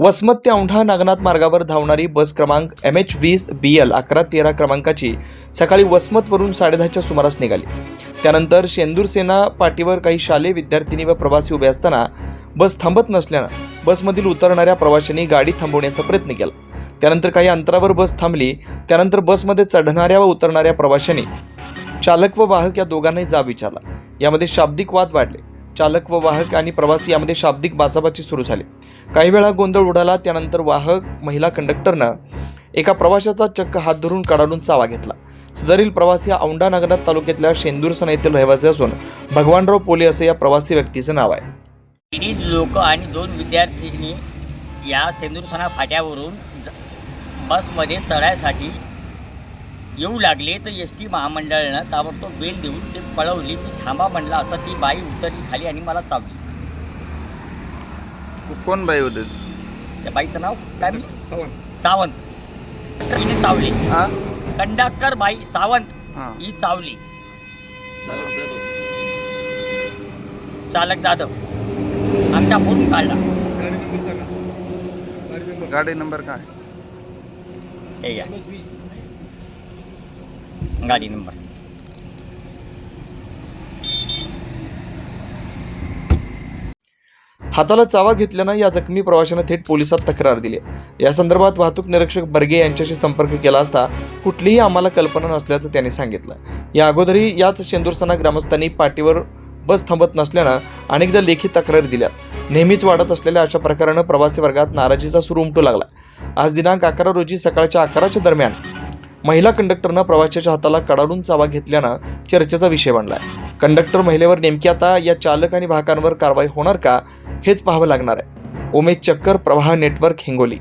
वसमत ते औंढा नागनाथ मार्गावर धावणारी बस क्रमांक एम एच वीस बी एल अकरा तेरा क्रमांकाची सकाळी वसमतवरून साडेदहाच्या सुमारास निघाली. त्यानंतर शेंदूर सेना पाटीवर काही शालेय विद्यार्थिनी व प्रवासी उभे असताना बस थांबत नसल्यानं बसमधील उतरणाऱ्या प्रवाशांनी गाडी थांबवण्याचा प्रयत्न केला. त्यानंतर काही अंतरावर बस थांबली. त्यानंतर बसमध्ये चढणाऱ्या व उतरणाऱ्या प्रवाशांनी चालक व वाहक या दोघांनाही जाब विचारला. यामध्ये शाब्दिक वाद वाढले. चालक व वाहक आणि प्रवासी यामध्ये शाब्दिक बाचाबाची सुरू झाली. काही वेळा गोंधळ उडाला त्यानंतर वाहक महिला कंडक्टरनं एका प्रवाशाचा चक्क हात धरून कडाडून चावा घेतला. सदरील प्रवासी हा औंढा नागनाथ तालुक्यातल्या शेंदूरसण येथील रहिवासी असून भगवानराव पोले असं या प्रवासी व्यक्तीचं नाव आहे. लोक आणि दोन विद्यार्थ्यांनी या सेंदूरसणा फाट्यावरून बसमध्ये चढायसाठी येऊ लागले तर एस टी महामंडळानं ताबडतोब बेल देऊन ते पळवली. मी थांबा म्हणलं असं ती बाई उतरली खाली आणि मला चावली. कोण बाई होते? त्या बाईचं नाव काय? म्हणली सावंत. तिने चावली. हा? कंडक्टर बाई सावंत हा. ही चावली. चालक जाधव. आमच्या फोन काढला गाडी नंबर काय? हे घ्या. गाडी नंबर. हाताला चावा घेतल्यानं या जखमी प्रवाशानं थेट पोलिसात तक्रार दिली. या संदर्भात वाहतूक निरीक्षक बर्गे यांच्याशी संपर्क केला असता कुठलीही आम्हाला कल्पना नसल्याचं त्यांनी सांगितलं. या अगोदरही याच शेंदूरसना ग्रामस्थांनी पाठीवर बस थांबत नसल्यानं अनेकदा लेखी तक्रारी दिल्या. नेहमीच वाढत असलेल्या अशा प्रकारानं प्रवासी वर्गात नाराजीचा सूर उमटू लागला. आज दिनांक अकरा रोजी सकाळच्या अकराच्या दरम्यान महिला कंडक्टरनं प्रवाशाच्या हाताला कडाडून चावा घेतल्यानं चर्चेचा विषय बनलाय. कंडक्टर महिलेवर नेमकी आता या चालक आणि वाहकांवर कारवाई होणार का हेच पाहावं लागणार आहे. उमेश चक्कर प्रवाह नेटवर्क हिंगोली.